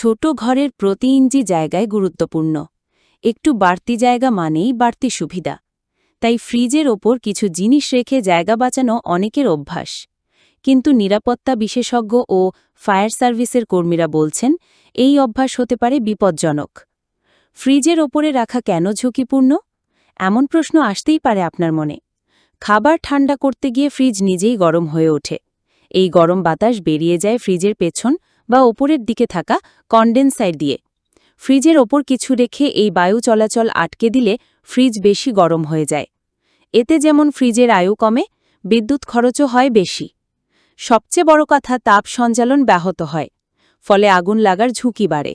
ছোট ঘরের প্রতি ইঞ্চি জায়গায় গুরুত্বপূর্ণ। একটু বাড়তি জায়গা মানেই বাড়তি সুবিধা। তাই ফ্রিজের ওপর কিছু জিনিস রেখে জায়গা বাঁচানো অনেকের অভ্যাস। কিন্তু নিরাপত্তা বিশেষজ্ঞ ও ফায়ার সার্ভিসের কর্মীরা বলছেন, এই অভ্যাস হতে পারে বিপজ্জনক। ফ্রিজের ওপরে রাখা কেন ঝুঁকিপূর্ণ? এমন প্রশ্ন আসতেই পারে আপনার মনে। খাবার ঠান্ডা করতে গিয়ে ফ্রিজ নিজেই গরম হয়ে ওঠে। এই গরম বাতাস বেরিয়ে যায় ফ্রিজের পেছন বা ওপরের দিকে থাকা কন্ডেন্সার দিয়ে। ফ্রিজের ওপর কিছু রেখে এই বায়ু চলাচল আটকে দিলে ফ্রিজ বেশি গরম হয়ে যায়। এতে যেমন ফ্রিজের আয়ু কমে, বিদ্যুৎ খরচও হয় বেশি। সবচেয়ে বড় কথা তাপ সঞ্চালন ব্যাহত হয়, ফলে আগুন লাগার ঝুঁকি বাড়ে।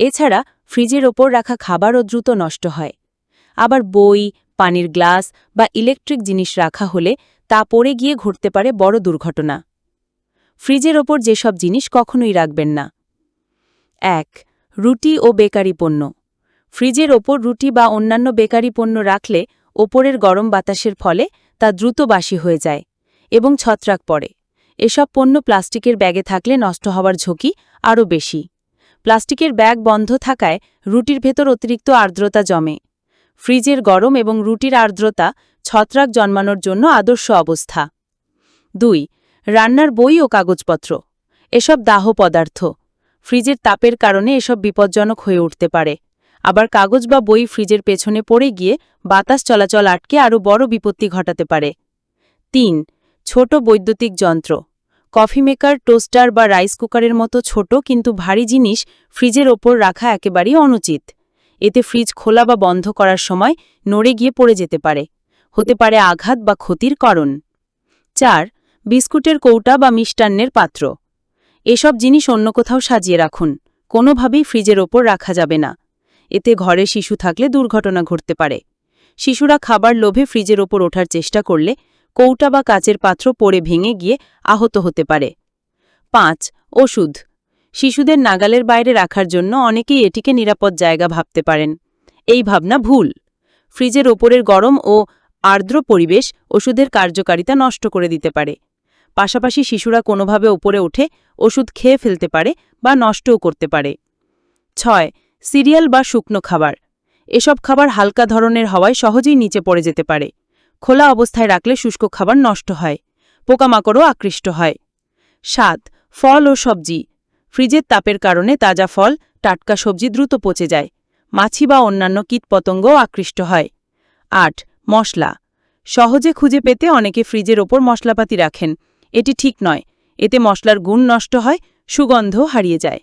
এছাড়া ফ্রিজের ওপর রাখা খাবারও দ্রুত নষ্ট হয়। আবার বই, পানির গ্লাস বা ইলেকট্রিক জিনিস রাখা হলে তা পড়ে গিয়ে ঘটতে পারে বড় দুর্ঘটনা। ফ্রিজের ওপর যেসব জিনিস কখনোই রাখবেন না। এক, রুটি ও বেকারি পণ্য। ফ্রিজের ওপর রুটি বা অন্যান্য বেকারি পণ্য রাখলে ওপরের গরম বাতাসের ফলে তা দ্রুত বাসি হয়ে যায় এবং ছত্রাক পড়ে। এসব পণ্য প্লাস্টিকের ব্যাগে থাকলে নষ্ট হওয়ার ঝুঁকি আরও বেশি। প্লাস্টিকের ব্যাগ বন্ধ থাকায় রুটির ভেতর অতিরিক্ত আর্দ্রতা জমে। ফ্রিজের গরম এবং রুটির আর্দ্রতা ছত্রাক জন্মানোর জন্য আদর্শ অবস্থা। দুই রান্নার বই ও কাগজপত্র, এসব দাহ পদার্থ। ফ্রিজের তাপের কারণে এসব বিপজ্জনক হয়ে উঠতে পারে। আবার কাগজ বা বই ফ্রিজের পেছনে পড়ে গিয়ে বাতাস চলাচল আটকে আরও বড় বিপত্তি ঘটাতে পারে। তিন, ছোট বৈদ্যুতিক যন্ত্র। কফি মেকার, টোস্টার বা রাইস কুকারের মতো ছোট কিন্তু ভারী জিনিস ফ্রিজের ওপর রাখা একেবারেই অনুচিত। এতে ফ্রিজ খোলা বা বন্ধ করার সময় নড়ে গিয়ে পড়ে যেতে পারে। হতে পারে আঘাত বা ক্ষতির কারণ। চার বিস্কুটের কৌটা বা মিষ্টান্নের পাত্র। এসব জিনিস অন্য কোথাও সাজিয়ে রাখুন। কোনোভাবেই ফ্রিজের ওপর রাখা যাবে না। এতে ঘরে শিশু থাকলে দুর্ঘটনা ঘটতে পারে। শিশুরা খাবার লোভে ফ্রিজের ওপর ওঠার চেষ্টা করলে কৌটা বা কাচের পাত্র পড়ে ভেঙে গিয়ে আহত হতে পারে। পাঁচ, ওষুধ। শিশুদের নাগালের বাইরে রাখার জন্য অনেকেই এটিকে নিরাপদ জায়গা ভাবতে পারেন। এই ভাবনা ভুল। ফ্রিজের ওপরের গরম ও আর্দ্র পরিবেশ ওষুধের কার্যকারিতা নষ্ট করে দিতে পারে। পাশাপাশি শিশুরা কোনোভাবে ওপরে উঠে ওষুধ খেয়ে ফেলতে পারে বা নষ্টও করতে পারে। ছয়, সিরিয়াল বা শুকনো খাবার। এসব খাবার হালকা ধরনের হওয়ায় সহজেই নিচে পড়ে যেতে পারে। খোলা অবস্থায় রাখলে শুষ্ক খাবার নষ্ট হয়, পোকামাকড়ও আকৃষ্ট হয়। সাত, ফল ও সবজি। ফ্রিজের তাপের কারণে তাজা ফল, টাটকা সবজি দ্রুত পচে যায়। মাছি বা অন্যান্য কীটপতঙ্গও আকৃষ্ট হয়। আট, মশলা। সহজে খুঁজে পেতে অনেকে ফ্রিজের ওপর মশলাপাতি রাখেন। এটি ঠিক নয়। এতে মশলার গুণ নষ্ট হয় সুগন্ধ হারিয়ে যায়।